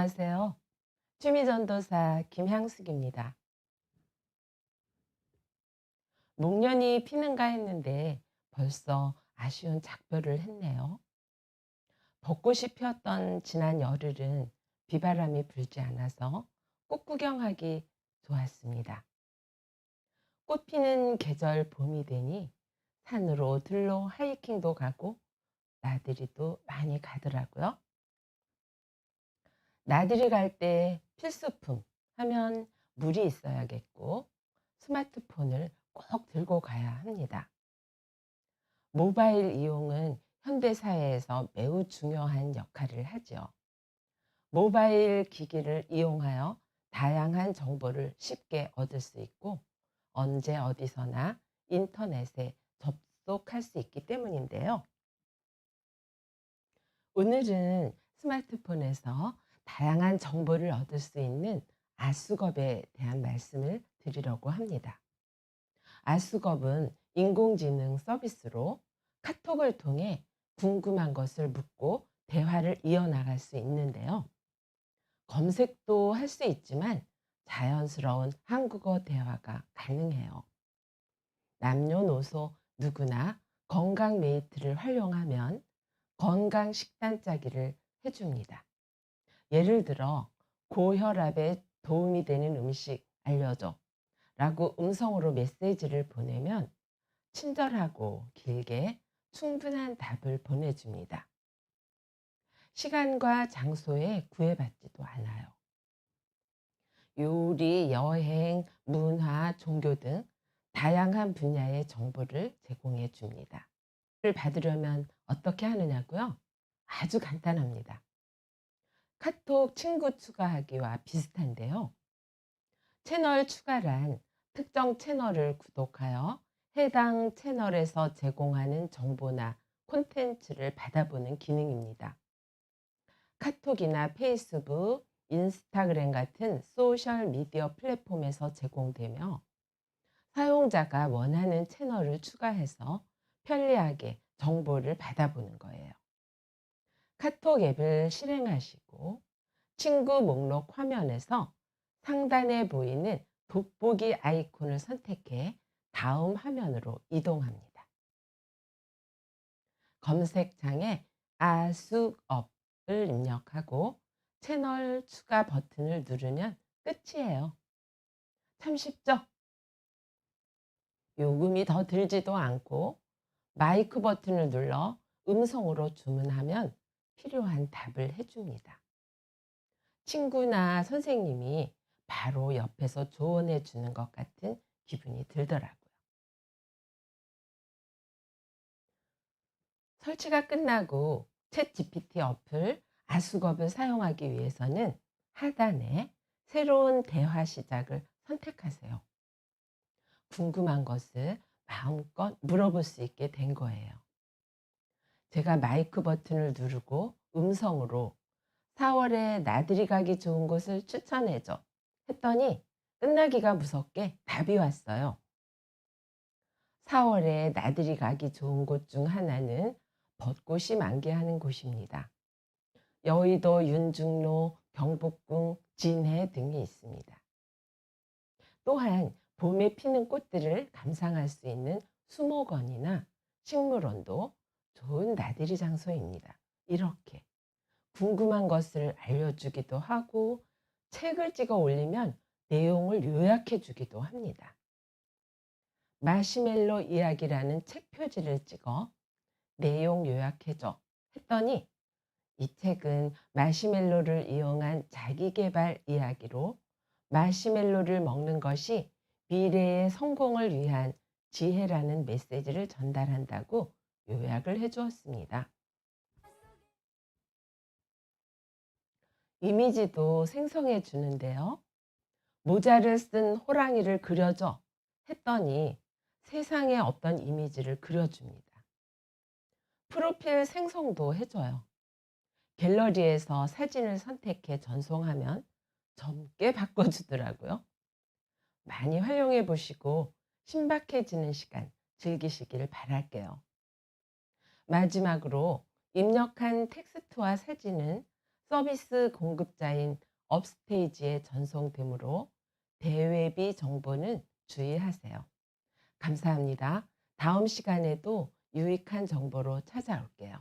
안녕하세요. 취미전도사 김향숙입니다. 목련이 피는가 했는데 벌써 아쉬운 작별을 했네요. 벚꽃이 피었던 지난 열흘은 비바람이 불지 않아서 꽃 구경하기 좋았습니다. 꽃 피는 계절 봄이 되니 산으로 들로 하이킹도 가고 나들이도 많이 가더라고요. 나들이 갈 때 필수품 하면 물이 있어야겠고 스마트폰을 꼭 들고 가야 합니다. 모바일 이용은 현대 사회에서 매우 중요한 역할을 하죠. 모바일 기기를 이용하여 다양한 정보를 쉽게 얻을 수 있고 언제 어디서나 인터넷에 접속할 수 있기 때문인데요. 오늘은 스마트폰에서 다양한 정보를 얻을 수 있는 아수겁에 대한 말씀을 드리려고 합니다. 아수겁은 인공지능 서비스로 카톡을 통해 궁금한 것을 묻고 대화를 이어나갈 수 있는데요. 검색도 할 수 있지만 자연스러운 한국어 대화가 가능해요. 남녀노소 누구나 건강 메이트를 활용하면 건강 식단 짜기를 해줍니다. 예를 들어 고혈압에 도움이 되는 음식 알려줘 라고 음성으로 메시지를 보내면 친절하고 길게 충분한 답을 보내줍니다. 시간과 장소에 구애받지도 않아요. 요리, 여행, 문화, 종교 등 다양한 분야의 정보를 제공해 줍니다. 를 받으려면 어떻게 하느냐고요? 아주 간단합니다. 카톡 친구 추가하기와 비슷한데요. 채널 추가란 특정 채널을 구독하여 해당 채널에서 제공하는 정보나 콘텐츠를 받아보는 기능입니다. 카톡이나 페이스북, 인스타그램 같은 소셜 미디어 플랫폼에서 제공되며 사용자가 원하는 채널을 추가해서 편리하게 정보를 받아보는 거예요. 카톡 앱을 실행하시고 친구 목록 화면에서 상단에 보이는 돋보기 아이콘을 선택해 다음 화면으로 이동합니다. 검색창에 아숙업을 입력하고 채널 추가 버튼을 누르면 끝이에요. 참 쉽죠? 요금이 더 들지도 않고 마이크 버튼을 눌러 음성으로 주문하면 필요한 답을 해줍니다. 친구나 선생님이 바로 옆에서 조언해 주는 것 같은 기분이 들더라고요. 설치가 끝나고 챗 GPT 어플 아수겁을 사용하기 위해서는 하단에 새로운 대화 시작을 선택하세요. 궁금한 것을 마음껏 물어볼 수 있게 된 거예요. 제가 마이크 버튼을 누르고 음성으로 4월에 나들이 가기 좋은 곳을 추천해줘 했더니 끝나기가 무섭게 답이 왔어요. 4월에 나들이 가기 좋은 곳 중 하나는 벚꽃이 만개하는 곳입니다. 여의도, 윤중로, 경복궁, 진해 등이 있습니다. 또한 봄에 피는 꽃들을 감상할 수 있는 수목원이나 식물원도 좋은 나들이 장소입니다. 이렇게 궁금한 것을 알려주기도 하고 책을 찍어 올리면 내용을 요약해 주기도 합니다. 마시멜로 이야기라는 책 표지를 찍어 내용 요약해줘 했더니 이 책은 마시멜로를 이용한 자기개발 이야기로 마시멜로를 먹는 것이 미래의 성공을 위한 지혜라는 메시지를 전달한다고 요약을 해 주었습니다. 이미지도 생성해 주는데요. 모자를 쓴 호랑이를 그려줘 했더니 세상에 없던 이미지를 그려줍니다. 프로필 생성도 해줘요. 갤러리에서 사진을 선택해 전송하면 젊게 바꿔주더라고요. 많이 활용해 보시고 신박해지는 시간 즐기시기를 바랄게요. 마지막으로 입력한 텍스트와 사진은 서비스 공급자인 업스테이지에 전송되므로 대외비 정보는 주의하세요. 감사합니다. 다음 시간에도 유익한 정보로 찾아올게요.